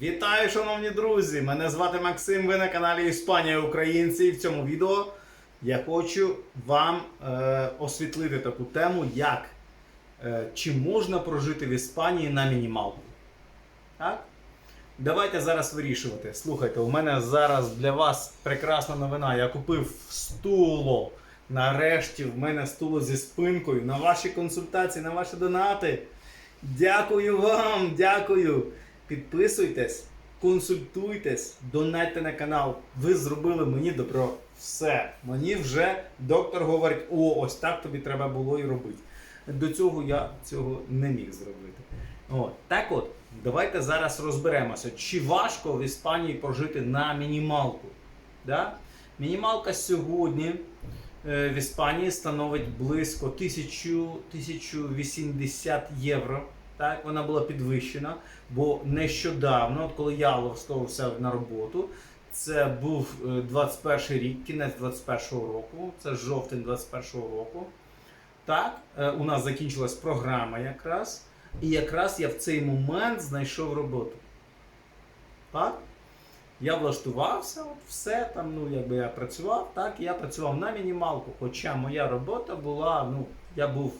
Вітаю, шановні друзі! Мене звати Максим. Ви на каналі Іспанія Українці. І в цьому відео я хочу вам е, освітлити таку тему, як е, чи можна прожити в Іспанії на мінімалку. Так? Давайте зараз вирішувати. Слухайте, у мене зараз для вас прекрасна новина. Я купив стуло. Нарешті в мене стуло зі спинкою на ваші консультації, на ваші донати. Дякую вам, дякую. Підписуйтесь, консультуйтесь, донайте на канал. Ви зробили мені добро. Все. Мені вже доктор говорить: о, ось так тобі треба було і робити. До цього я цього не міг зробити. От. Так от, давайте зараз розберемося, чи важко в Іспанії прожити на мінімалку. Да? Мінімалка сьогодні е, в Іспанії становить близько 1000 1080 євро. Так, вона була підвищена, бо нещодавно, коли я влаштовувався на роботу, це був е, 21 рік, кінець 21 року, це жовтень 21 року. Так, е, у нас закінчилась програма якраз. І якраз я в цей момент знайшов роботу. Так? Я влаштувався, от все там, ну якби я працював, так, я працював на мінімалку, хоча моя робота була, ну, я був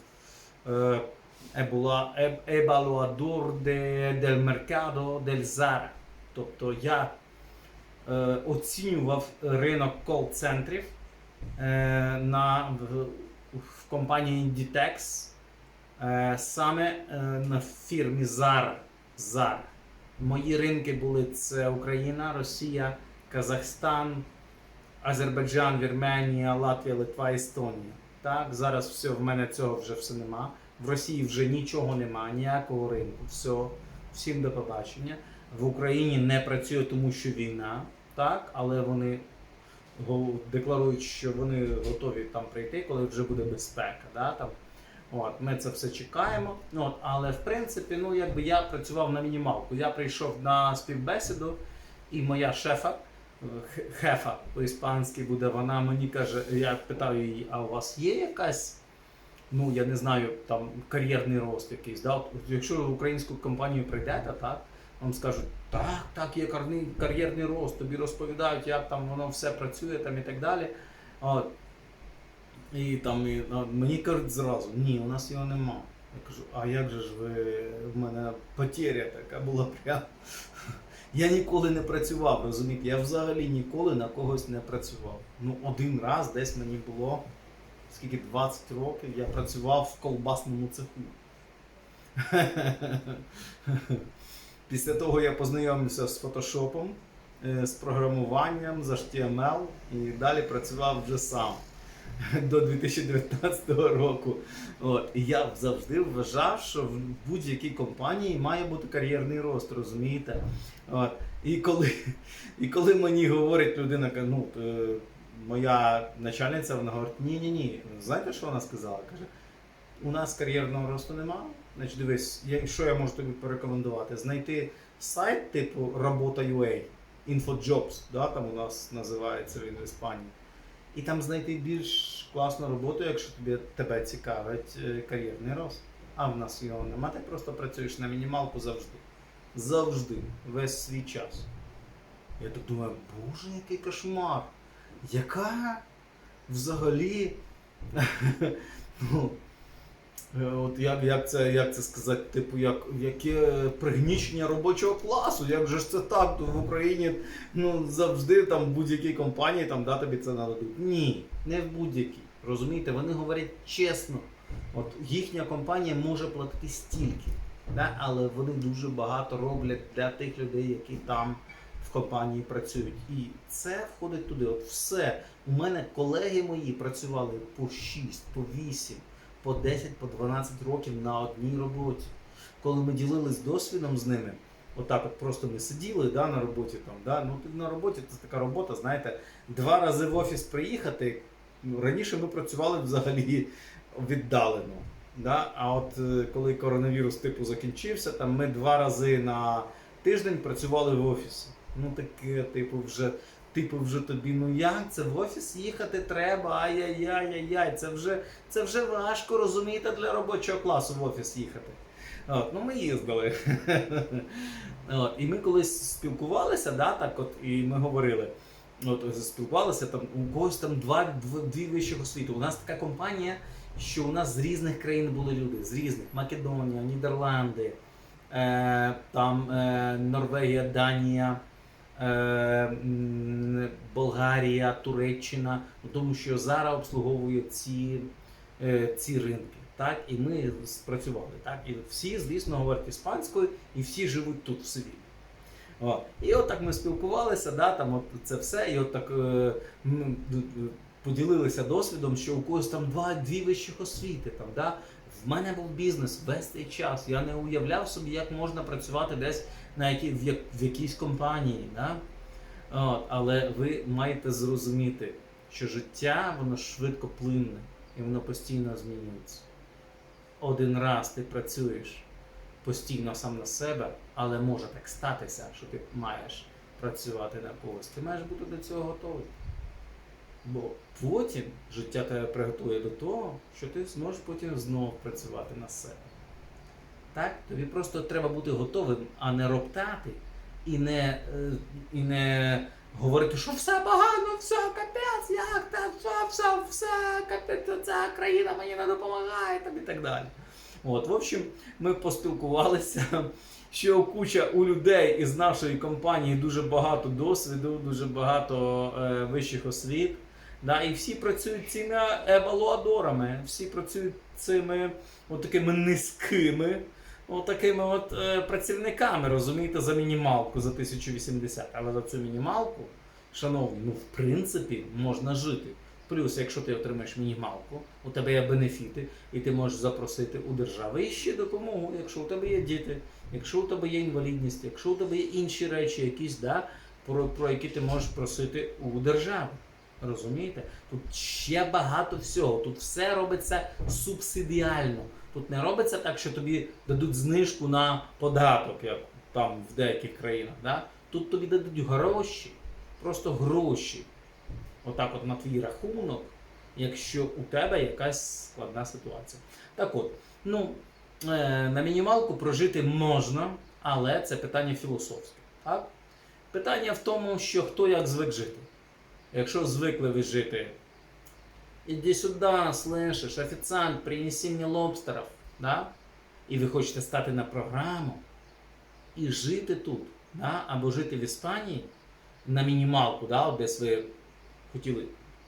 е, е, е- evaluador de, del mercado del Zara. Тобто я е, оцінював ринок кол-центрів е, на, в, в компанії Inditex, е, саме е, на фірмі Zara. Zara. Мої ринки були це Україна, Росія, Казахстан, Азербайджан, Вірменія, Латвія, Литва, Естонія. Так, зараз все, в мене цього вже все нема. В Росії вже нічого нема, ніякого ринку. Все, всім до побачення. В Україні не працює, тому що війна, так, але вони декларують, що вони готові там прийти, коли вже буде безпека. Да, там. От, ми це все чекаємо. От, але в принципі, ну якби я працював на мінімалку. Я прийшов на співбесіду, і моя шефа, е, хефа по-іспанськи буде, вона мені каже, я питаю її, а у вас є якась, ну я не знаю, там кар'єрний рост якийсь. Да? От, якщо в українську компанію прийдете, так, вам скажуть, так, так, є кар'єрний рост, тобі розповідають, як там воно все працює там і так далі. От. І там і, а, мені кажуть зразу, ні, у нас його нема. Я кажу, а як же ж ви в мене потеря така була прям. Я ніколи не працював, розумієте? Я взагалі ніколи на когось не працював. Ну, один раз десь мені було скільки 20 років я працював в колбасному цеху. Після того я познайомився з фотошопом, е, з програмуванням, з HTML і далі працював вже сам до 2019 року. От. І я завжди вважав, що в будь-якій компанії має бути кар'єрний рост, розумієте? От. І, коли, і коли мені говорить людина, ну, е, моя начальниця, вона говорить, ні-ні-ні, знаєте, що вона сказала? Каже, у нас кар'єрного росту немає. Значить, дивись, я, що я можу тобі порекомендувати? Знайти сайт типу робота.ua, InfoJobs, да, там у нас називається він в Іспанії. І там знайти більш класну роботу, якщо тобі, тебе цікавить е, кар'єрний рост. А в нас його нема, ти просто працюєш на мінімалку завжди. Завжди, весь свій час. Я так думаю, боже, який кошмар. Яка взагалі. ну, е, От як, як, це, як це сказати, типу, як, яке пригнічення робочого класу, як же ж це так? То в Україні ну, завжди там в будь-якій компанії там, да, тобі це нададуть. Ні, не в будь-якій. Розумієте, вони говорять чесно. От їхня компанія може платити стільки, да, але вони дуже багато роблять для тих людей, які там компанії працюють. І це входить туди. От все. У мене колеги мої працювали по 6, по 8, по 10, по 12 років на одній роботі. Коли ми ділились досвідом з ними, отак от просто ми сиділи да, на роботі там. Да? Ну, на роботі це така робота, знаєте, два рази в офіс приїхати. Ну, раніше ми працювали взагалі віддалено. Да? А от е, коли коронавірус типу закінчився, там ми два рази на тиждень працювали в офісі. Ну таке, типу, вже, типу, вже тобі, ну як це в офіс їхати треба, ай-яй-яй-яй-яй. Це вже, це вже важко розумієте для робочого класу в офіс їхати. От, ну ми їздили. От, і ми колись спілкувалися, да, так от, і ми говорили. От, спілкувалися там, у когось там два, дв- дві вищих освіти. У нас така компанія, що у нас з різних країн були люди, з різних Македонія, Нідерланди, е, там е, Норвегія, Данія, Болгарія, Туреччина, Ну, тому що зараз обслуговує ці, е, ці ринки. Так, і ми спрацювали. Так, і всі, звісно, говорять іспанською, і всі живуть тут, в Севілі. І от так ми спілкувалися, да, там от це все, і от так е, поділилися досвідом, що у когось там два, дві вищих освіти. Там, да. В мене був бізнес весь цей час. Я не уявляв собі, як можна працювати десь на які, в, як, в якійсь компанії. Да? От, але ви маєте зрозуміти, що життя воно швидко плинне і воно постійно змінюється. Один раз ти працюєш постійно сам на себе, але може так статися, що ти маєш працювати на когось. Ти маєш бути до цього готовий. Бо потім життя тебе приготує до того, що ти зможеш потім знову працювати на себе. Так? Тобі просто треба бути готовим, а не роптати і не, е, і не говорити, що все погано, все капець, як там, все, все, все, капець, ця країна мені не допомагає там і так далі. От, в общем, ми поспілкувалися, що куча у людей із нашої компанії дуже багато досвіду, дуже багато е, вищих освіт. Да, і всі працюють цими евалуадорами, всі працюють цими от такими низькими, от такими от е, працівниками, розумієте, за мінімалку за 1080. Але за цю мінімалку, шановні, ну в принципі можна жити. Плюс, якщо ти отримаєш мінімалку, у тебе є бенефіти, і ти можеш запросити у держави ще допомогу, якщо у тебе є діти, якщо у тебе є інвалідність, якщо у тебе є інші речі, якісь, да, про, про які ти можеш просити у держави. Розумієте? Тут ще багато всього. Тут все робиться субсидіально. Тут не робиться так, що тобі дадуть знижку на податок, як там в деяких країнах. Да? Тут тобі дадуть гроші, просто гроші. Отак, от на твій рахунок, якщо у тебе якась складна ситуація. Так от, ну, е, на мінімалку прожити можна, але це питання філософське. Так? Питання в тому, що хто як звик жити. Якщо звикли ви жити, іди сюди, слышиш, офіціант, принеси мені лобстерів, да? і ви хочете стати на програму і жити тут, да? або жити в Іспанії на мінімалку, да? от ви хотіли,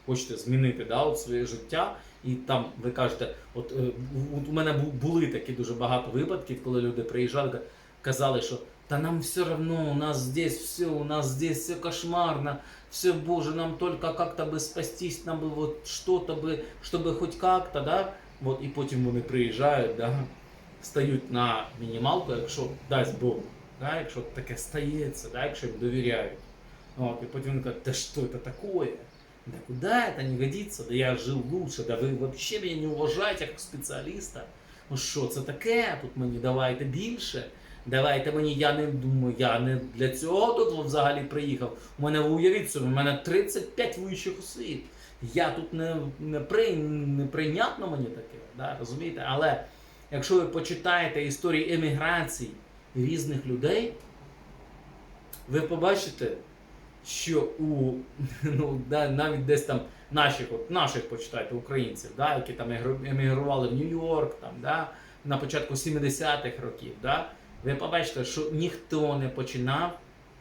хочете змінити да? от своє життя, і там ви кажете, от, е, от у мене були такі дуже багато випадків, коли люди приїжджали, ка- казали, що та нам все равно, у нас здесь все, у нас здесь все кошмарно, все, боже, нам только как-то бы спастись, нам бы вот что-то бы, чтобы хоть как-то, да, вот, і потім вони приїжджають, да, стають на мінімалку, якщо дасть Бог, да, якщо таке стається, да, якщо їм довіряють. От, і потім вони кажуть, да что это такое? Да куда это не годится? Да я жил лучше, да ви вообще меня не уважаєте як спеціаліста. Ну що це таке? Тут мені давайте більше. Давайте мені, я не думаю, я не для цього тут взагалі приїхав. У мене уявіть собі, у мене 35 вищих освіт. Я тут не, не, при, не прийнятно мені таке, да, розумієте? Але якщо ви почитаєте історії еміграції різних людей, ви побачите, що у ну, да, навіть десь там наших, от, наших почитайте українців, да, які там емігрували в Нью-Йорк, там, да, на початку 70-х років, да, ви побачите, що ніхто не починав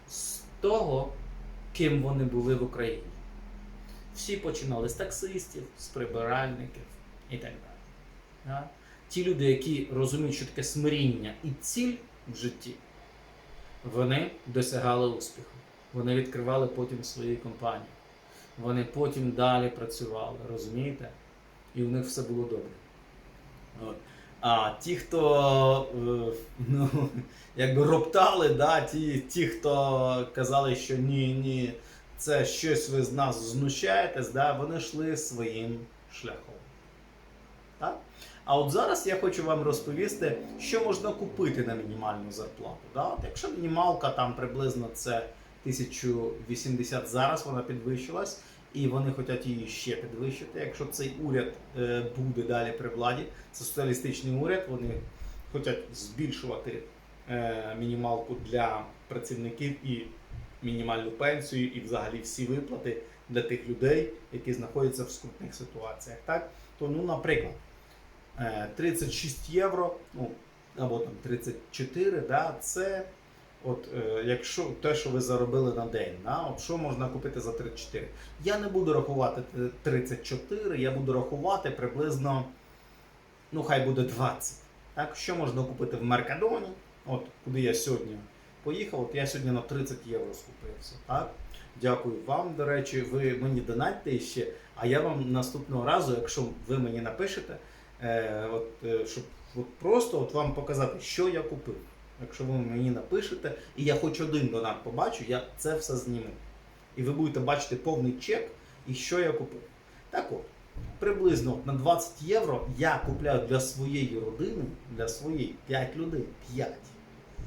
з того, ким вони були в Україні. Всі починали з таксистів, з прибиральників і так далі. Да? Ті люди, які розуміють, що таке смиріння і ціль в житті, вони досягали успіху. Вони відкривали потім свої компанії. Вони потім далі працювали, розумієте? І у них все було добре. От. А ті, хто е, ну, якби роптали, да, ті, ті, хто казали, що ні, ні, це щось ви з нас знущаєтесь, да, вони йшли своїм шляхом. Так? А от зараз я хочу вам розповісти, що можна купити на мінімальну зарплату. Да? От якщо мінімалка там приблизно це 1080 зараз вона підвищилась, і вони хочуть її ще підвищити. Якщо цей уряд е, буде далі при владі, це соціалістичний уряд, вони хочуть збільшувати е, мінімалку для працівників і мінімальну пенсію, і взагалі всі виплати для тих людей, які знаходяться в скрутних ситуаціях. Так? То, ну, наприклад, е, 36 євро, ну, або там 34, да, це от, е, якщо те, що ви заробили на день, от що можна купити за 34. Я не буду рахувати 34, я буду рахувати приблизно, ну хай буде 20. Так, що можна купити в Меркадоні, от куди я сьогодні поїхав, от я сьогодні на 30 євро скупився. Так? Дякую вам, до речі, ви мені донатьте ще, а я вам наступного разу, якщо ви мені напишете, е, от, е, щоб от просто от вам показати, що я купив. Якщо ви мені напишете, і я хоч один донат побачу, я це все зніму. І ви будете бачити повний чек і що я купив. Так от, приблизно на 20 євро я купляю для своєї родини, для своєї 5 людей, 5,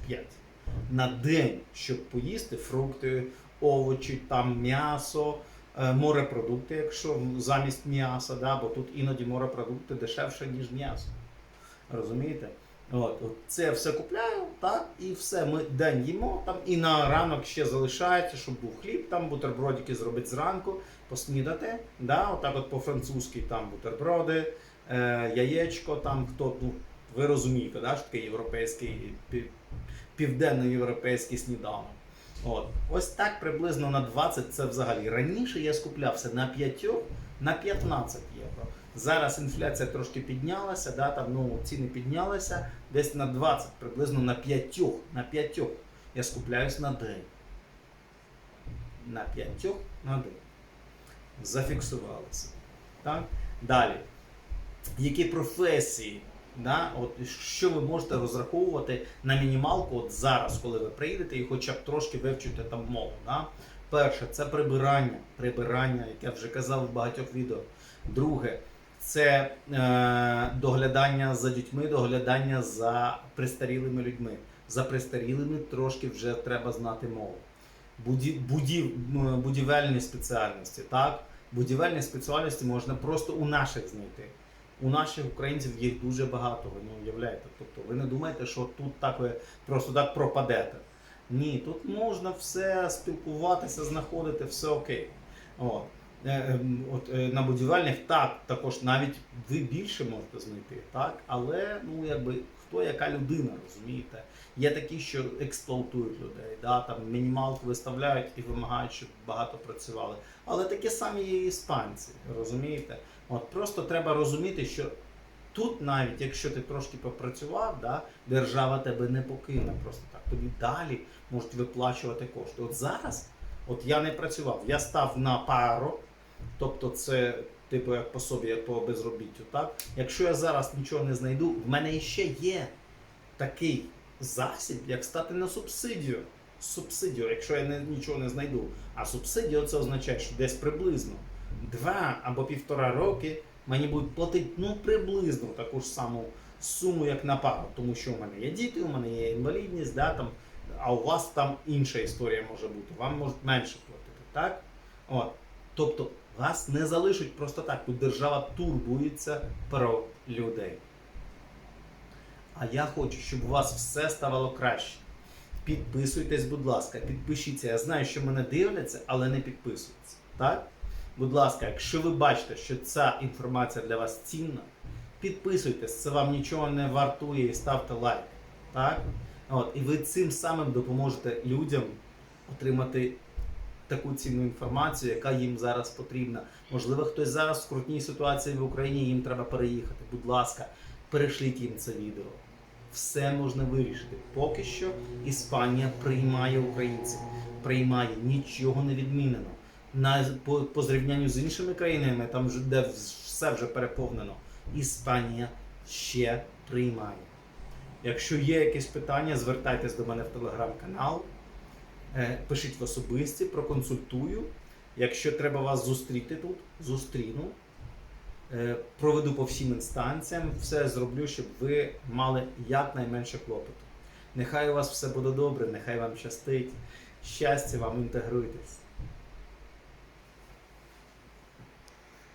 5 на день, щоб поїсти фрукти, овочі, там м'ясо, е, морепродукти, якщо замість м'яса, да, бо тут іноді морепродукти дешевше, ніж м'ясо. Розумієте? От, от це все купляю, так, і все. Ми день їмо там, і на ранок ще залишається, щоб був хліб, там бутербродики зробити зранку, поснідати. Да, отак от по-французьки там бутерброди, е, яєчко, там хто, ну, ви розумієте, да, що таке європейський, південноєвропейський сніданок. От. Ось так приблизно на 20 це взагалі. Раніше я скуплявся на 5, на 15 євро. Зараз інфляція трошки піднялася, да, там, ну, ціни піднялися десь на 20, приблизно на 5. На 5 я скупляюсь на день. На 5 на день. Зафіксувалися. Так? Далі. Які професії? Да? От, що ви можете розраховувати на мінімалку от зараз, коли ви приїдете і хоча б трошки вивчите там мову. Да? Перше, це прибирання. Прибирання, як я вже казав в багатьох відео. Друге, це е, доглядання за дітьми, доглядання за пристарілими людьми. За пристарілими трошки вже треба знати мову. Буді, будів, будівельні спеціальності, так? Будівельні спеціальності можна просто у наших знайти. У наших українців їх дуже багато, ви не уявляєте. Тобто ви не думаєте, що тут так ви просто так пропадете. Ні, тут можна все спілкуватися, знаходити, все окей. От. Е, ем, От, е, на будівельних так, також навіть ви більше можете знайти, так? але ну, якби, хто яка людина, розумієте? Є такі, що експлуатують людей, да? там мінімалку виставляють і вимагають, щоб багато працювали. Але такі самі є і іспанці, розумієте? От просто треба розуміти, що тут навіть якщо ти трошки попрацював, да, держава тебе не покине просто так. Тобі далі можуть виплачувати кошти. От зараз, от я не працював, я став на пару, тобто це типу як пособі, як по безробіттю. Так? Якщо я зараз нічого не знайду, в мене іще є такий засіб, як стати на субсидію. Субсидію, якщо я не, нічого не знайду. А субсидія це означає, що десь приблизно два або півтора роки мені будуть платити ну приблизно таку ж саму суму, як на пару. Тому що у мене є діти, у мене є інвалідність, да, там, а у вас там інша історія може бути. Вам можуть менше платити. Так? От. Тобто вас не залишать просто так. Тут держава турбується про людей. А я хочу, щоб у вас все ставало краще. Підписуйтесь, будь ласка, підпишіться. Я знаю, що мене дивляться, але не підписуються. Так? Будь ласка, якщо ви бачите, що ця інформація для вас цінна, підписуйтесь, це вам нічого не вартує і ставте лайк. Так? От, і ви цим самим допоможете людям отримати таку цінну інформацію, яка їм зараз потрібна. Можливо, хтось зараз в скрутній ситуації в Україні, їм треба переїхати. Будь ласка, перешліть їм це відео. Все можна вирішити. Поки що Іспанія приймає українців, приймає, нічого не відмінено. На, по, по зрівнянню з іншими країнами, там вже де все вже переповнено, Іспанія ще приймає. Якщо є якісь питання, звертайтесь до мене в телеграм-канал, пишіть в особисті, проконсультую. Якщо треба вас зустріти тут, зустріну. Е, Проведу по всім інстанціям, все зроблю, щоб ви мали якнайменше клопоту. Нехай у вас все буде добре, нехай вам щастить. Щастя вам інтегруйтесь.